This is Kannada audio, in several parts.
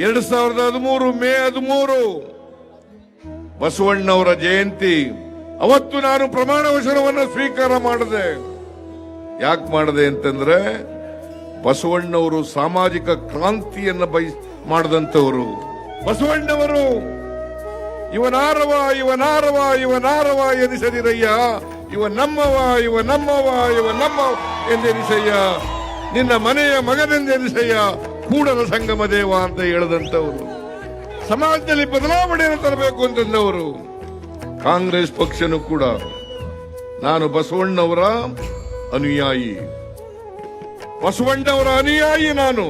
ಎರಡ್ ಸಾವಿರದ ಹದಿಮೂರು, ಮೇ ಹದಿಮೂರು, ಬಸವಣ್ಣವರ ಜಯಂತಿ. ಅವತ್ತು ನಾನು ಪ್ರಮಾಣ ವಚನವನ್ನು ಸ್ವೀಕಾರ ಮಾಡಿದೆ. ಯಾಕೆ ಮಾಡಿದೆ ಅಂತಂದ್ರೆ, ಬಸವಣ್ಣವರು ಸಾಮಾಜಿಕ ಕ್ರಾಂತಿಯನ್ನ ಬಯ ಮಾಡಿದಂತವರು ಬಸವಣ್ಣವರು, ಇವನಾರವ ಇವನಾರವ ಇವನಾರವ ಎನಿಸದಿರಯ್ಯ, ಇವ ನಮ್ಮವ ಇವ ನಮ್ಮವ, ಇವ ನಮ್ಮ ಎಂದೆನಿಸಯ್ಯ. ನಿನ್ನ ಮನೆಯ ಮಗನೆಂದೆನಿಸಯ್ಯ ಕೂಡಲ ಸಂಗಮ ದೇವ ಅಂತ ಹೇಳದಂತವರು ಸಮಾಜದಲ್ಲಿ ಬದಲಾವಣೆಯನ್ನು ತರಬೇಕು ಅಂತಂದವರು. ಕಾಂಗ್ರೆಸ್ ಪಕ್ಷನೂ ಕೂಡ. ನಾನು ಬಸವಣ್ಣವರ ಅನುಯಾಯಿ. ಬಸವಣ್ಣವರ ಅನುಯಾಯಿ ನಾನು.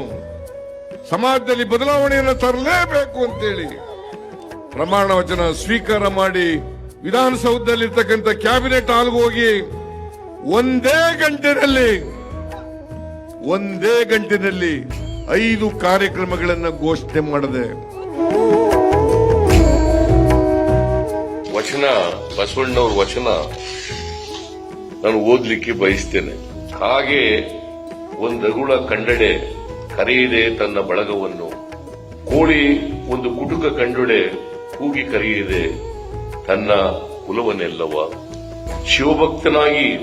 ಸಮಾಜದಲ್ಲಿ ಬದಲಾವಣೆಯನ್ನು ತರಲೇಬೇಕು ಅಂತೇಳಿ. ಪ್ರಮಾಣ ವಚನ ಸ್ವೀಕಾರ ಮಾಡಿ ವಿಧಾನಸೌಧದಲ್ಲಿರ್ತಕ್ಕಂಥ ಕ್ಯಾಬಿನೆಟ್ ಹಾಲ್ಗೆ ಹೋಗಿ ಒಂದೇ ಗಂಟೆನಲ್ಲಿ ಒಂದೇ ಗಂಟಿನಲ್ಲಿ ಐದು ಕಾರ್ಯಕ್ರಮಗಳನ್ನು ಘೋಷಣೆ ಮಾಡಿದೆ. ವಚನ, ಬಸವಣ್ಣವ್ರ ವಚನ ನಾನು ಓದ್ಲಿಕ್ಕೆ ಬಯಸ್ತೇನೆ. ಹಾಗೆ ಒಂದಗುಳ ಕಂಡಡೆ ಕರೆಯಿದೆ ತನ್ನ ಬಳಗವನ್ನು. ಕೋಳಿ ಒಂದು ಕುಟುಕ ಕಂಡುಡೆ ಕೂಗಿ ಕರೆಯಿದೆ ತನ್ನ ಕುಲವನ್ನೆಲ್ಲವ. ಶಿವಭಕ್ತನಾಗಿ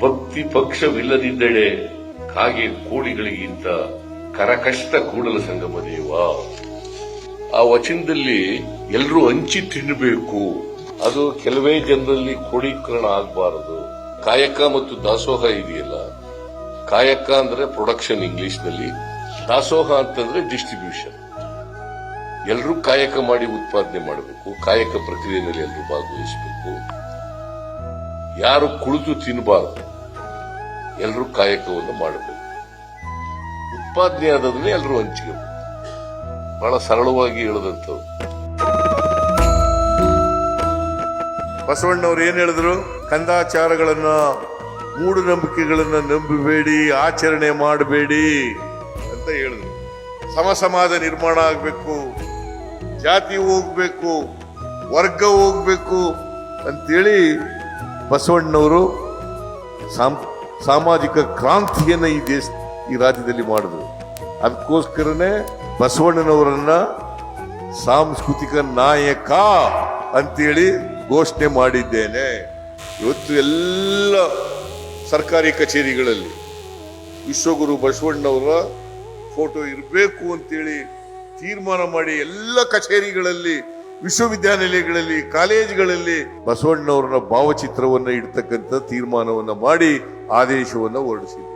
ಭಕ್ತಿ ಪಕ್ಷವಿಲ್ಲದಿದ್ದಡೆ ಕಾಗೆ ಕೋಳಿಗಳಿಗಿಂತ ಕರಕಷ್ಟ ಕೂಡಲ ಸಂಗಮ ದೇವ. ಆ ವಚನದಲ್ಲಿ ಎಲ್ಲರೂ ಹಂಚಿ ತಿನ್ನಬೇಕು ಅದು ಕೆಲವೇ ಜನರಲ್ಲಿ ಕೋಡೀಕರಣ ಆಗಬಾರದು. ಕಾಯಕ ಮತ್ತು ದಾಸೋಹ ಇದೆಯಲ್ಲ? ಕಾಯಕ ಅಂದ್ರೆ ಪ್ರೊಡಕ್ಷನ್ ಇಂಗ್ಲಿಷ್ನಲ್ಲಿ. ದಾಸೋಹ ಅಂತಂದ್ರೆ ಡಿಸ್ಟ್ರಿಬ್ಯೂಷನ್ ಎಲ್ಲರೂ ಕಾಯಕ ಮಾಡಿ ಉತ್ಪಾದನೆ ಮಾಡಬೇಕು. ಕಾಯಕ ಪ್ರಕ್ರಿಯೆಯಲ್ಲಿ ಎಲ್ಲರೂ ಭಾಗವಹಿಸಬೇಕು. ಯಾರು ಕುಳಿತು ತಿನ್ನಬಾರದು ಎಲ್ಲರೂ ಕಾಯಕವನ್ನು ಮಾಡಬೇಕು. ಉತ್ಪಾದನೆ ಆದದನ್ನೇ ಎಲ್ಲರೂ ಹಂಚಿಕೆ ಬಹಳ ಸರಳವಾಗಿ ಹೇಳದಂತವ್ರು ಬಸವಣ್ಣವ್ರು ಏನ್ ಹೇಳಿದ್ರು? ಕಂದಾಚಾರಗಳನ್ನ ಮೂಢನಂಬಿಕೆಗಳನ್ನ ನಂಬಬೇಡಿ, ಆಚರಣೆ ಮಾಡಬೇಡಿ ಅಂತ ಹೇಳಿದ್ರು. ಸಮಸಮಾಜ ನಿರ್ಮಾಣ ಆಗಬೇಕು, ಜಾತಿ ಹೋಗ್ಬೇಕು, ವರ್ಗ ಹೋಗ್ಬೇಕು ಅಂತೇಳಿ ಬಸವಣ್ಣವರು ಸಾಮ್- ಸಾಮಾಜಿಕ ಕ್ರಾಂತಿಯನ್ನು ಈ ದೇಶ, ಈ ರಾಜ್ಯದಲ್ಲಿ ಮಾಡಿದ್ರು ಅದಕ್ಕೋಸ್ಕರನೇ ಬಸವಣ್ಣನವರನ್ನ ಸಾಂಸ್ಕೃತಿಕ ನಾಯಕ ಅಂತೇಳಿ ಘೋಷಣೆ ಮಾಡಿದ್ದೇನೆ. ಇವತ್ತು ಎಲ್ಲ ಸರ್ಕಾರಿ ಕಚೇರಿಗಳಲ್ಲಿ ವಿಶ್ವಗುರು ಬಸವಣ್ಣವರ ಫೋಟೋ ಇರಬೇಕು ಅಂತೇಳಿ ತೀರ್ಮಾನ ಮಾಡಿ ಎಲ್ಲ ಕಚೇರಿಗಳಲ್ಲಿ ವಿಶ್ವವಿದ್ಯಾನಿಲಯಗಳಲ್ಲಿ ಕಾಲೇಜುಗಳಲ್ಲಿ ಬಸವಣ್ಣವರ ಭಾವಚಿತ್ರವನ್ನು ಇಡ್ತಕ್ಕಂಥ ತೀರ್ಮಾನವನ್ನು ಮಾಡಿ ಆದೇಶವನ್ನು ಹೊರಡಿಸಿದೆ